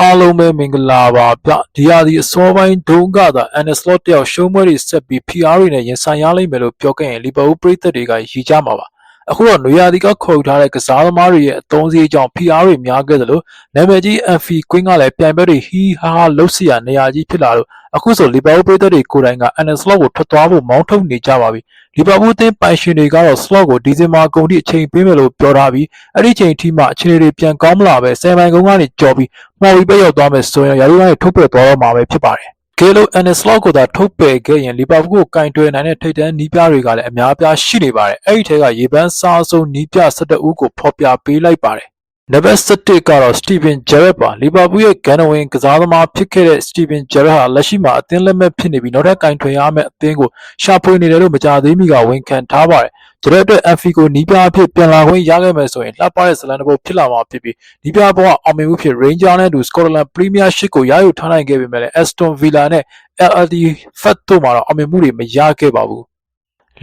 အားလုံးပဲမင်္ဂလာပါဗျဒီဟာဒီအစောပိုင်းဒုံကသာ Anslot တယောက်ရှုံးပွဲတွေဆက်ပြီး PR တွေနဲ့ရင်ဆိုင်ရလိမ့်မယ်လို့ပြောခဲ့ရင်လီဗာပူးပရိသတ်တွေကရည်ကြမှာပါ အခုတော့နွေရာသီကခေါ်ယူထားတဲ့ကစားသမားတွေရဲ့အသုံးစရိတ်ကြောင့်ဖိအားတွေများခဲ့သလိုနာမည်ကြီး MF Queen ကလည်းပြိုင်ပွဲတွေဟီဟာဟာလှုပ်ရှားနေရာကြီးဖြစ်လာတော့အခုဆိုလီဗာပူးပြည်သက်တွေကိုယ်တိုင်က NS slot ကိုထွက်သွားဖို့မောင်းထုတ်နေကြပါပြီလီဗာပူးအသင်းပိုင်ရှင်တွေကတော့ slot ကိုဒီဇင်ဘာကုန်ထိအချိန်ပေးမယ်လို့ပြောထားပြီးအဲ့ဒီချိန်ထိမှအခြေအနေတွေပြန်ကောင်းမလာပဲဆယ်မိုင်ကုန်းကနေကြော်ပြီးမော်ဘီပဲရောက်သွားမယ်ဆိုရင်ရာသီကနေထုတ်ပြသွားတော့မှာပဲဖြစ်ပါတယ် ကဲလို့ Anslot ကိုသာထုတ်ပယ်ခဲ့ရင်လီဗာပူးကိုကင်တွယ်နိုင်တဲ့ထိပ်တန်းနီးပြတွေကလည်းအများအပြားရှိနေပါတယ်အဲ့ဒီထဲကရေပန်းစားဆုံးနီးပြ17ဦးကိုဖော်ပြပေးလိုက်ပါတယ် နံပါတ်7ကတော့ Steven Gerrard ပါလီဗာပူးရဲ့ဂန်နဝင်ကစားသမားဖြစ်ခဲ့တဲ့ Steven Gerrard ဟာလက်ရှိမှာအသင်းလက်မဲ့ဖြစ်နေပြီးနောက်ထပ်ကင်ထွင်ရမယ့်အသင်းကိုရှာဖွေနေတယ်လို့မကြာသေးမီကဝန်ခံထားပါတယ်။ Gerrard အတွက် Anfield ကိုနီးပြအဖြစ်ပြန်လာခွင့်ရခဲ့မယ်ဆိုရင်လှပတဲ့ဇလန်တစ်ပုဒ်ဖြစ်လာမှာဖြစ်ပြီးနီးပြဘဝအောင်မြင်မှုဖြစ် Ranger နဲ့အတူ Scotland Premiership ကိုရယူထားနိုင်ခဲ့ပေမဲ့လည်း Aston Villa နဲ့ LLD Fat တို့မှာတော့အောင်မြင်မှုတွေမရခဲ့ပါဘူး။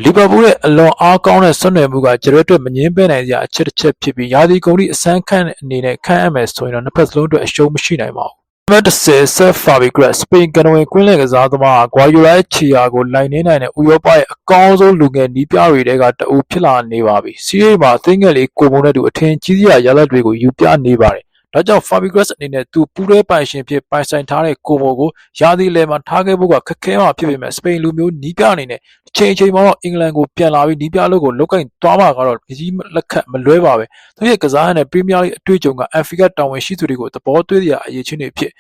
လီဗာပူးရဲ့အလွန်အားကောင်းတဲ့ဆွမ်းနယ်မှုကဂျရက်အတွက်မငင်းပဲနိုင်စရာအချက်တစ်ချက်ဖြစ်ပြီးယာဒီကုန်ဒီအစမ်းခန့်အနေနဲ့ခန့်အပ်မယ်ဆိုရင်တော့နှစ်ဖက်စလုံးအတွက်အရှုံးမရှိနိုင်ပါဘူး။နံပါတ်10 Seth Fabregas စပိန်ကန်ဝင်ကွင်းလယ်ကစားသမားဂွာယူလာရဲ့ခြေရာကိုလိုက်နေနိုင်တဲ့ဥရောပရဲ့အကောင်းဆုံးလူငယ်နီးပြတွေထဲကတအူဖြစ်လာနေပါပြီ။စီးရိမ်မှာအသိငယ်လေးကိုမုံနဲ့တူအထင်ကြီးစရာရလဒ်တွေကိုယူပြနေပါတယ်။ ဒါကြောင့် Fabregas အနေနဲ့သူပူးရဲပိုင်ရှင်ဖြစ်ပိုင်ဆိုင်ထားတဲ့ကိုမိုကိုရာသီလယ်မှာထားခဲ့ဖို့ကခက်ခဲမှာဖြစ်ပေမဲ့စပိန်လူမျိုးနီးပြအနေနဲ့အချိန်အချိန်မှာတော့အင်္ဂလန်ကိုပြန်လာပြီးနီးပြလို့ကိုလုတ်ကင်သွားမှာကတော့ကြီးလက်ခတ်မလွဲပါပဲသူရဲ့ကစားရတဲ့ပရီးမီးယားလိအတွေ့အကြုံကအဖရိကတာဝန်ရှိသူတွေကိုသဘောသွေးစရာအရေးချင်းတွေဖြစ်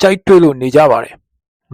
ကြိုက်တွေ့လို့နေကြပါတယ်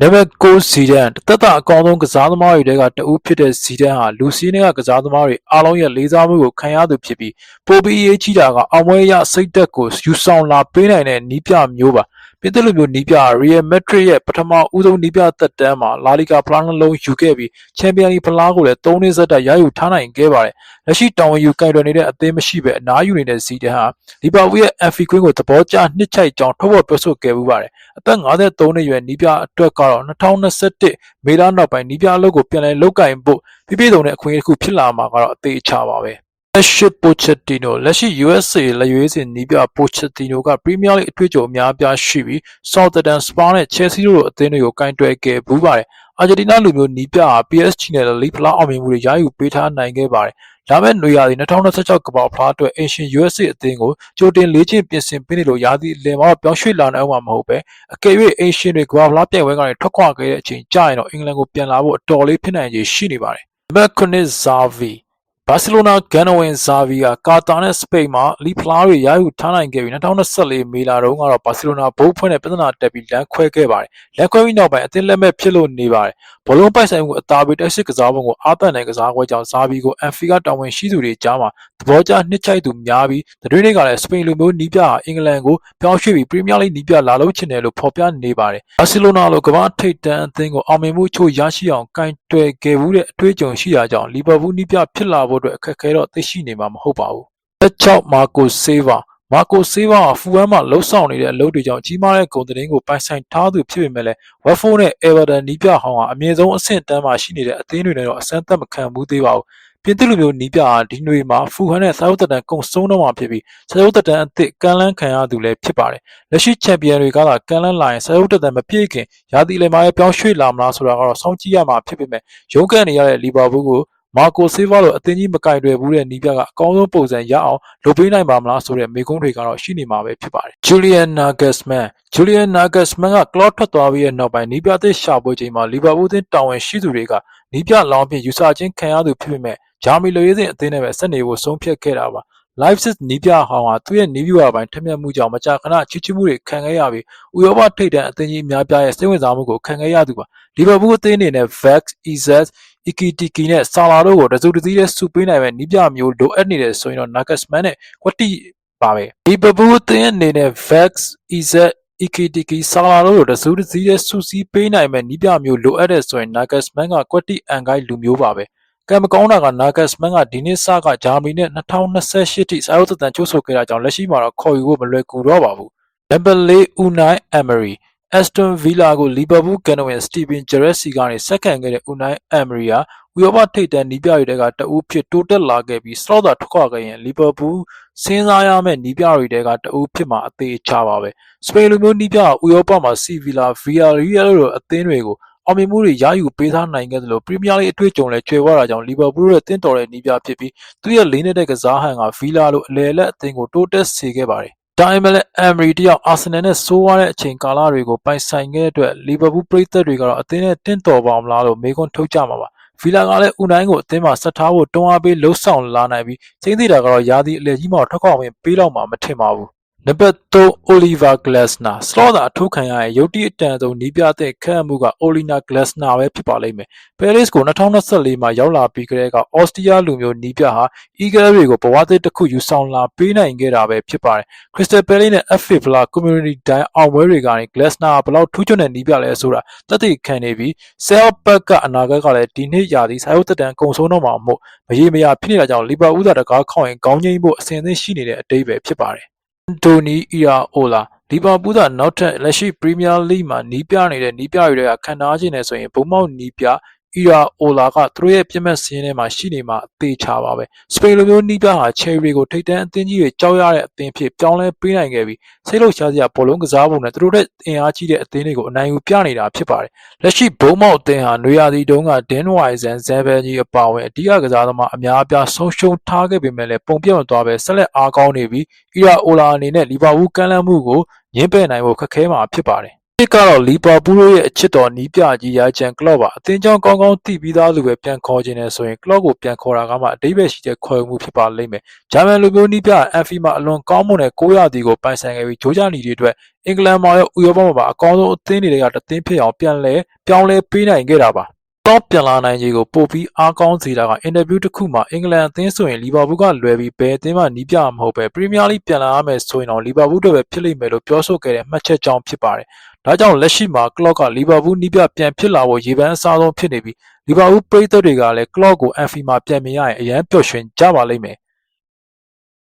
နံပါတ်9ဇီဒန်တသက်တာအကောင်းဆုံးကစားသမားတွေထဲကတဦးဖြစ်တဲ့ဇီဒန်ဟာလူစီးနဲ့ကကစားသမားတွေအားလုံးရဲ့လေးစားမှုကိုခံရသူဖြစ်ပြီးပိုပြီးအရေးကြီးတာကအောင်ပွဲရစိတ်သက်ကိုယူဆောင်လာပေးနိုင်တဲ့နီးပြမျိုးပါ ပြင်သစ်လူမျိုးနီးပြ Real Madrid ရဲ့ပထမဦးဆုံးနီးပြသက်တမ်းမှာလာလီဂါဖလားနှလုံးယူခဲ့ပြီးချန်ပီယံလီဖလားကိုလည်း၃နှစ်ဆက်တိုက်ရယူထားနိုင်ခဲ့ပါတယ်။လက်ရှိတာဝန်ယူကင်တွယ်နေတဲ့အသင်းမရှိပဲအနားယူနေတဲ့ဇီဒန်ဟာလီဗာပူးရဲ့ FA Queen ကိုသဘောကျနှစ်ချိုက်ကြောင်းထုတ်ဖော်ပြောဆိုခဲ့မှုပါတယ်။အသက်53နှစ်အရွယ်နီးပြအတွက်ကတော့2021မေလနောက်ပိုင်းနီးပြအလုပ်ကိုပြန်လည်လုပ်ကင်ဖို့ပြည့်ပြည့်စုံတဲ့အခွင့်အရေးတစ်ခုဖြစ်လာမှာကတော့အသေးအချပါပဲ။ လက်ရှိပိုချက်တီနိုလက်ရှိ USA လက်ရွေးစင်နီးပြပိုချက်တီနိုကပရီးမီးယားလိအထွေအများအပြားရှိပြီး Southampton, Spurs နဲ့ Chelsea တို့လိုအသင်းတွေကိုကင်တွယ်ခဲ့ဘူးပါတယ်။အာဂျင်တီးနားလူမျိုးနီးပြဟာ PSG နဲ့လိဖလားအောင်မြင်မှုတွေရယူပေးထားနိုင်ခဲ့ပါတယ်။လာမယ့်နွေရာသီ 2026 ကမ္ဘာဖလားအတွက်အင်ရှင် USA အသင်းကို ကြိုတင်လေ့ကျင့်ပြင်ဆင်ပေးနေလို့ ရာသီလယ်မှာပြောင်းရွှေ့လာနိုင်အောင်မှာမဟုတ်ပဲအကယ်၍အင်ရှင်တွေ ကမ္ဘာဖလားပြိုင်ပွဲကနေ ထွက်ခွာခဲ့တဲ့အချိန်ကြာရင်တော့ အင်္ဂလန်ကိုပြန်လာဖို့ အတော်လေးဖြစ်နိုင်ခြေရှိနေပါတယ်။နံပါတ်9 Xavi ဘာစီလိုနာဂန်နဝင်ဇာဗီယာကာတာနဲ့စပိန်မှာလီဖလားတွေရယူထားနိုင်ခဲ့ပြီး2024မေလတုန်းကတော့ဘာစီလိုနာဘုတ်ဖွင့်တဲ့ပြဿနာတက်ပြီးလမ်းခွဲခဲ့ပါတယ်။လမ်းခွဲပြီးနောက်ပိုင်းအသင်းလက်မဲ့ဖြစ်လို့နေပါတယ်။ဘောလုံးပိုက်ဆိုင်မှုအသာပေးတက်စစ်ကစားပုံကိုအားတန်တဲ့ကစားပွဲကြောင့်ဇာဗီကိုအန်ဖီကတာဝန်ရှိသူတွေကြားမှာသဘောကျနှစ်ချိုက်သူများပြီးသတင်းတွေကလည်းစပိန်လူမျိုးနီးပြဟာအင်္ဂလန်ကိုပြောင်းရွှေ့ပြီးပရီးမီးယားလိနီးပြလာလို့ချင်တယ်လို့ဖော်ပြနေပါတယ်။ဘာစီလိုနာလိုကမ္ဘာထိပ်တန်းအသင်းကိုအောင်မြင်မှုချို့ရရှိအောင်ကင်တွယ်ခဲ့မှုတဲ့အတွေ့အကြုံရှိတာကြောင့်လီဗာပူးနီးပြဖြစ်လာဖို့အတွက်အခက်အခဲတော့သိရှိနေမှာမဟုတ်ပါဘူး။လက်ချောက်မာကိုဆေးဗာမာကိုဆေးဗာဟာဖူဝမ်းမှာလှုပ်ဆောင်နေတဲ့အလုပ်တွေကြောင့်ကြီးမားတဲ့ဂုဏ်သတင်းကိုပိုင်ဆိုင်ထားသူဖြစ်ပေမဲ့လည်းဝက်ဖိုးနဲ့အေဗာတန်နီးပြဟောင်းဟာအမြင့်ဆုံးအဆင့်တန်းမှာရှိနေတဲ့အသင်းတွေနဲ့တော့အဆန်းသက်မခံဘူးသေးပါဘူး။ပြင်သစ်လူမျိုးနီးပြဟာဒီຫນွေမှာဖူဟန်နဲ့စာရုပ်သက်တမ်းကုံဆုံးတော့မှာဖြစ်ပြီးစာရုပ်သက်တမ်းအသစ်ကန်လန်းခံရသူလည်းဖြစ်ပါတယ်။လက်ရှိချန်ပီယံတွေကသာကန်လန်းလာရင်စာရုပ်သက်တမ်းမပြည့်ခင်ရာသီလယ်မှာလည်းပြောင်းရွှေ့လာမလားဆိုတာကတော့စောင့်ကြည့်ရမှာဖြစ်ပေမဲ့ရုန်းကန်နေရတဲ့လီဗာပူးကို မာကိုဆေးဗာလိုအသင်းကြီးမကင်တွယ်ဘူးတဲ့နီးပြကအကောင်းဆုံးပုံစံရအောင်လုပ်ပေးနိုင်ပါမလားဆိုတဲ့မေးခွန်းတွေကတော့ရှိနေမှာပဲဖြစ်ပါတယ်။ Julian Nagelsmann Julian Nagelsmann က Klopp ထွက်သွားပြီးတဲ့နောက်ပိုင်းနီးပြသစ်ရှာဖွေချိန်မှာလီဗာပူးအသင်းတာဝန်ရှိသူတွေကနီးပြလောင်းဖြင့်ယူဆခြင်းခံရသူဖြစ်ပေမဲ့ဂျာမီလိုရေးစဉ်အသင်းနဲ့ပဲဆက်နေဖို့ဆုံးဖြတ်ခဲ့တာပါ။ Leipzig နီးပြဟောင်းဟာသူ့ရဲ့နီးပြအပိုင်းထက်မြက်မှုကြောင့်မကြာခဏချီးကျူးမှုတွေခံခဲ့ရပြီးဥရောပထိပ်တန်းအသင်းကြီးအများပြားရဲ့စိတ်ဝင်စားမှုကိုခံခဲ့ရသူပါလီဗာပူးအသင်းအနေနဲ့ Vex, Izet, Ikitiki နဲ့ဆာလာတို့ကိုတစုတစည်းနဲ့စုပေးနိုင်မဲ့နီးပြမျိုးလိုအပ်နေတယ်ဆိုရင်တော့ Nagelsmann နဲ့ကွက်တိပါပဲလီဗာပူးအသင်းအနေနဲ့ Vex, Izet Ikitiki ဆာလာတို့ကိုတစုတစည်းနဲ့စုစည်းပေးနိုင်မဲ့နီးပြမျိုးလိုအပ်တယ်ဆိုရင် Nagelsmann ကကွက်တိအန်ကိုင်းလူမျိုးပါပဲကံမကောင်းတာက Nagelsmann ကဒီနှစ်စကဂျာမနီနဲ့2028ထိစာရုပ်သက်တမ်းချိုးဆိုခဲ့တာကြောင့်လက်ရှိမှာတော့ခေါ်ယူဖို့မလွယ်ကူတော့ပါဘူး။နံပါတ်၄ Unai Emery Aston Villa ကို Liverpool ကန်ဝင် Steven Gerrard စီကနေဆက်ခံခဲ့တဲ့ Unai Emery ဟာဥရောပထိပ်တန်းနီးပြတွေကတအူးဖြစ်တိုးတက်လာခဲ့ပြီးစလော့သာထွက်ခွာခဲ့ရင်လီဗာပူးစဉ်းစားရမယ့်နီးပြတွေကတအူးဖြစ်မှာအသေးချပါပဲစပိန်လူမျိုးနီးပြဥရောပမှာစီဗီလာဗီယာရီယယ်လိုအသင်းတွေကိုအောင်မြင်မှုတွေရယူပေးထားနိုင်ခဲ့သလိုပရီးမီးယားလိအတွေ့အကြုံလည်းကျွဲဝတာကြောင့်လီဗာပူးရဲ့တင်းတော်တဲ့နီးပြဖြစ်ပြီးသူရဲ့လေးနေတဲ့ကစားဟန်ကဗီလာလိုအလဲလက်အသင်းကိုတိုးတက်စေခဲ့ပါတယ် ဒါပေမဲ့လည်းအမ်ရီတယောက် အာဆင်နယ်နဲ့ဆိုးွားတဲ့အချိန်ကာလတွေကို ပိုင်ဆိုင်ခဲ့တဲ့အတွက်လီဗာပူးပရိသတ်တွေကတော့အသင်းနဲ့တင့်တော်ပါမလားလို့မေးခွန်းထုတ်ကြမှာပါဗီလာကလည်းဦးနိုင်ကိုအသင်းမှာဆက်ထားဖို့တွန်းအားပေးလှုပ်ဆောင်လာနိုင်ပြီးချင်းသေးတာကတော့ယာဒီအလေကြီးမှထွက်ခွာဝင်ပေးတော့မှမထင်ပါဘူး နံပါတ်3 Oliver Glasner စလော့သာအထုတ်ခံရရဲ့ရုတ်တိအတန်ဆုံးနီးပြတဲ့ခန့်မှုက Olina Glasner ပဲဖြစ်ပါလိမ့်မယ်။ Paris ကို2024မှာရောက်လာပြီးကတည်းက Austria လူမျိုးနီးပြဟာ Eagle တွေကိုဘဝသစ်တစ်ခုယူဆောင်လာပေးနိုင်ခဲ့တာပဲဖြစ်ပါတယ်။ Crystal Palace နဲ့ FA Villa Community ဒိုင်းအောင်ပွဲတွေကနေ Glasner ဘယ်လောက်ထူးချွန်တဲ့နီးပြလဲဆိုတာသက်သေခံနေပြီး Selpak ကအနာဂတ်ကလည်းဒီနှစ်ရာသီစာရုပ်သက်တမ်းကုန်ဆုံးတော့မှာမို့မရေမရာဖြစ်နေတာကြောင့်လီဗာပူးသာတကားခေါင်ရင်ကောင်းချင်းဖို့အစဉ်အသင့်ရှိနေတဲ့အတိတ်ပဲဖြစ်ပါတယ်။အ န်တိုနီ အီရာအိုလာလီဗာပူးသာ နောက်ထပ် လက်ရှိ ပရီးမီးယားလိမှာနီးပြနေတဲ့နီးပြတွေကခံထားခြင်းနဲ့ဆိုရင် ဘုံမောက်နီးပြ အီရာအိုလာကသူတို့ရဲ့ပြစ်မှတ်စင်းထဲမှာရှိနေမှာအသေးချပါပဲစပိန်လူမျိုးနီးပြဟာချယ်ရီကိုထိတ်တန်းအသင်းကြီးတွေကြောက်ရတဲ့အသင်းဖြစ်ပြောင်းလဲပေးနိုင်ခဲ့ပြီးစိတ်လှုပ်ရှားစရာဘောလုံးကစားပုံနဲ့သူတို့တဲ့အင်အားကြီးတဲ့အသင်းတွေကိုအနိုင်ယူပြနေတာဖြစ်ပါတယ်လက်ရှိဘုံမောက်အသင်းဟာနွေရာသီတုန်းကဒင်းဝိုင်ဇန်ဇန်ဘယ်ကြီးအပါအဝင်အဓိကကစားသမားအများအပြားဆုံးရှုံးထားခဲ့ပေမဲ့လည်းပုံပြတ်မသွားပဲဆက်လက်အားကောင်းနေပြီးအီရာအိုလာအနေနဲ့လီဗာပူးကမ်းလှမ်းမှုကိုညှင်းပယ်နိုင်ဖို့ခက်ခဲမှာဖြစ်ပါတယ်။ တစ်ကတော့ လီဗာပူးရဲ့ အချစ်တော်နီးပြကြီးရာချန်ကလော့ပါ အသင်းကြောင်း ကောင်းကောင်းတည်ပြီးသားလူပဲ ပြန်ခေါ်ခြင်းနဲ့ဆိုရင်ကလော့ကို ပြန်ခေါ်တာကမှအတိပ္ပယ်ရှိတဲ့ ခေါ်ယူမှု ဖြစ်ပါလိမ့်မယ်။ဂျာမန်လူမျိုးနီးပြ အန်ဖီမှာ အလွန်ကောင်းမွန်တဲ့ကိုးရာသီကို ပိုင်ဆိုင်ခဲ့ပြီး ဂျိုးဂျာနီတွေအတွက် အင်္ဂလန်မှာရော ဥရောပမှာပါ အကောင်းဆုံးအသင်းတွေကတသင်းဖြစ်အောင် ပြန်လဲပြောင်းလဲပေးနိုင်ခဲ့တာပါ။ တော့ပြန်လာနိုင်ခြေကိုပို့ပြီးအားကောင်းစေတာကအင်တာဗျူးတစ်ခုမှာအင်္ဂလန်အသင်းဆိုရင်လီဗာပူးကလွယ်ပြီးဘယ်အသင်းမှနီးပြမဟုတ်ပဲပရီးမီးယားလိပြန်လာရမယ်ဆိုရင်တော့လီဗာပူးတို့ပဲဖြစ်လိမ့်မယ်လို့ပြောဆိုခဲ့တဲ့မှတ်ချက်ကြောင့်ဖြစ်ပါတယ်။ဒါကြောင့်လက်ရှိမှာကလော့ကလီဗာပူးနီးပြပြန်ဖြစ်လာဖို့ရေပန်းအစားဆုံးဖြစ်နေပြီးလီဗာပူးပရိသတ်တွေကလည်းကလော့ကိုအန်ဖီမှာပြန်မြင်ရရင်အရန်ပျော်ရွှင်ကြပါလိမ့်မယ်